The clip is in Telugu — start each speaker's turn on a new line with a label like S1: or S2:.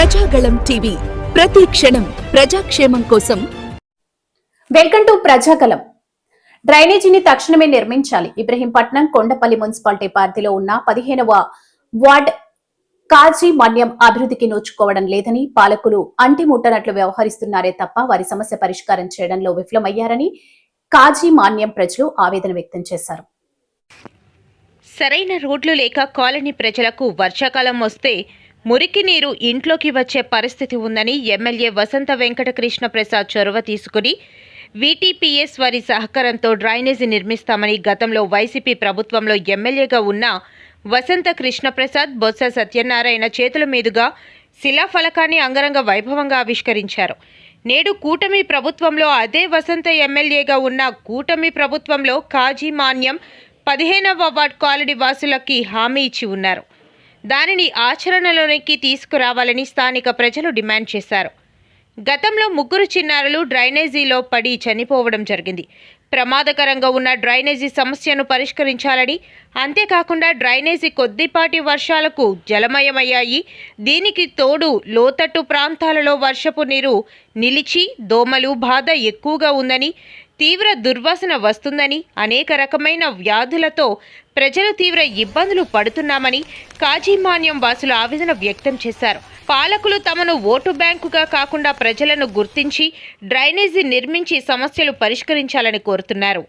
S1: ప్రజాగళం టీవీ. ప్రతి క్షణం ప్రజాక్షేమం కోసం.
S2: వెల్కమ్ టు ప్రజాగలం డ్రైనేజీని తక్షణమే నిర్మించాలి. ఇబ్రహీంపట్నం కొండపల్లి మున్సిపాలిటీ పరిధిలో ఉన్న పదిహేనవ వార్డ్ కాజీ మన్యం అభివృద్ధికి నోచుకోవడం లేదని పాలకులు అంటిముట్టనట్లు వ్యవహరిస్తున్నారే తప్ప వారి సమస్య పరిష్కారం చేయడంలో విఫలమయ్యారని కాజీ మాన్యం ప్రజలు ఆవేదన వ్యక్తం చేశారు.
S3: సరైన రోడ్లు లేక కాలనీ ప్రజలకు వర్షాకాలం వస్తే మురికి నీరు ఇంట్లోకి వచ్చే పరిస్థితి ఉందని ఎమ్మెల్యే వసంత వెంకటకృష్ణ ప్రసాద్ చొరవ తీసుకుని వీటీపీఎస్ వారి సహకారంతో డ్రైనేజీ నిర్మిస్తామని గతంలో వైసీపీ ప్రభుత్వంలో ఎమ్మెల్యేగా ఉన్న వసంత కృష్ణప్రసాద్ బొత్స సత్యనారాయణ చేతుల మీదుగా శిలాఫలకాన్ని అంగరంగ వైభవంగా ఆవిష్కరించారు. నేడు కూటమి ప్రభుత్వంలో అదే వసంత ఎమ్మెల్యేగా ఉన్న కూటమి ప్రభుత్వంలో కాజీ మాన్యం పదిహేనవ వార్డ్ కాలనీ వాసులకి హామీ ఇచ్చి ఉన్నారు. దానిని ఆచరణలోనికి తీసుకురావాలని స్థానిక ప్రజలు డిమాండ్ చేశారు. గతంలో ముగ్గురు చిన్నారులు డ్రైనేజీలో పడి చనిపోవడం జరిగింది. ప్రమాదకరంగా ఉన్న డ్రైనేజీ సమస్యను పరిష్కరించాలని అంతేకాకుండా డ్రైనేజీ కొద్దిపాటి వర్షాలకు జలమయమయ్యాయి. దీనికి తోడు లోతట్టు ప్రాంతాలలో వర్షపు నీరు నిలిచి దోమలు బాధ ఎక్కువగా ఉందని తీవ్ర దుర్వాసన వస్తుందని అనేక రకమైన వ్యాధులతో ప్రజలు తీవ్ర ఇబ్బందులు పడుతున్నామని కాజీమాన్యం వాసులు ఆవేదన వ్యక్తం చేశారు. పాలకులు తమను ఓటు బ్యాంకుగా కాకుండా ప్రజలను గుర్తించి డ్రైనేజీ నిర్మించి సమస్యలు పరిష్కరించాలని కోరుతున్నారు.